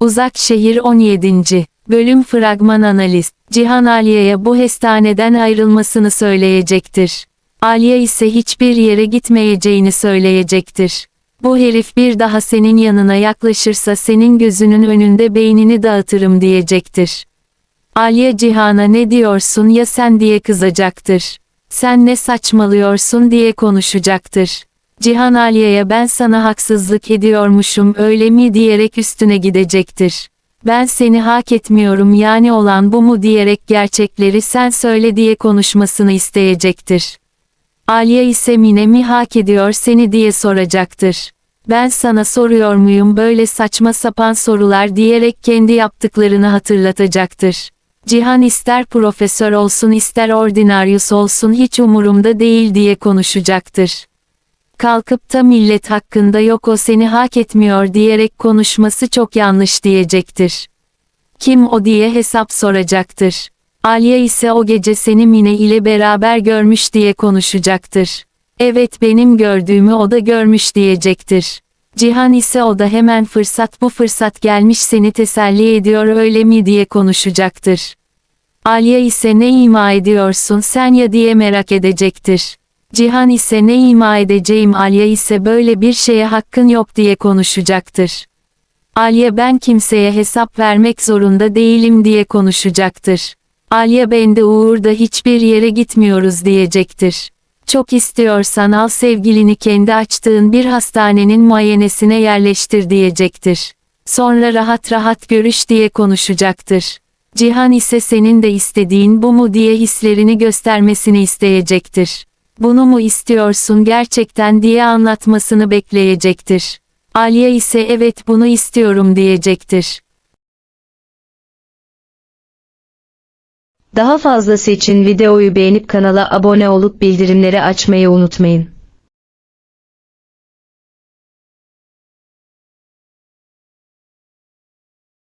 Uzak Şehir 17. Bölüm Fragman Analiz Cihan Aliye'ye bu hestaneden ayrılmasını söyleyecektir. Aliye ise hiçbir yere gitmeyeceğini söyleyecektir. Bu herif bir daha senin yanına yaklaşırsa senin gözünün önünde beynini dağıtırım diyecektir. Aliye Cihan'a ne diyorsun ya sen diye kızacaktır. Sen ne saçmalıyorsun diye konuşacaktır. Cihan Aliye'ye ben sana haksızlık ediyormuşum öyle mi diyerek üstüne gidecektir. Ben seni hak etmiyorum yani olan bu mu diyerek gerçekleri sen söyle diye konuşmasını isteyecektir. Aliye ise Mine mi hak ediyor seni diye soracaktır. Ben sana soruyor muyum böyle saçma sapan sorular diyerek kendi yaptıklarını hatırlatacaktır. Cihan ister profesör olsun ister ordinaryus olsun hiç umurumda değil diye konuşacaktır. Kalkıp da millet hakkında yok o seni hak etmiyor diyerek konuşması çok yanlış diyecektir. Kim o diye hesap soracaktır. Aliye ise o gece seni Mine ile beraber görmüş diye konuşacaktır. Evet benim gördüğümü o da görmüş diyecektir. Cihan ise o da hemen fırsat bu fırsat gelmiş seni teselli ediyor öyle mi diye konuşacaktır. Aliye ise ne ima ediyorsun sen ya diye merak edecektir. Cihan ise ne ima edeceğim Aliye ise böyle bir şeye hakkın yok diye konuşacaktır. Aliye ben kimseye hesap vermek zorunda değilim diye konuşacaktır. Aliye ben de Uğur da hiçbir yere gitmiyoruz diyecektir. Çok istiyorsan al sevgilini kendi açtığın bir hastanenin muayenesine yerleştir diyecektir. Sonra rahat rahat görüş diye konuşacaktır. Cihan ise senin de istediğin bu mu diye hislerini göstermesini isteyecektir. Bunu mu istiyorsun gerçekten diye anlatmasını bekleyecektir. Aliye ise evet bunu istiyorum diyecektir. Daha fazlası için videoyu beğenip kanala abone olup bildirimleri açmayı unutmayın.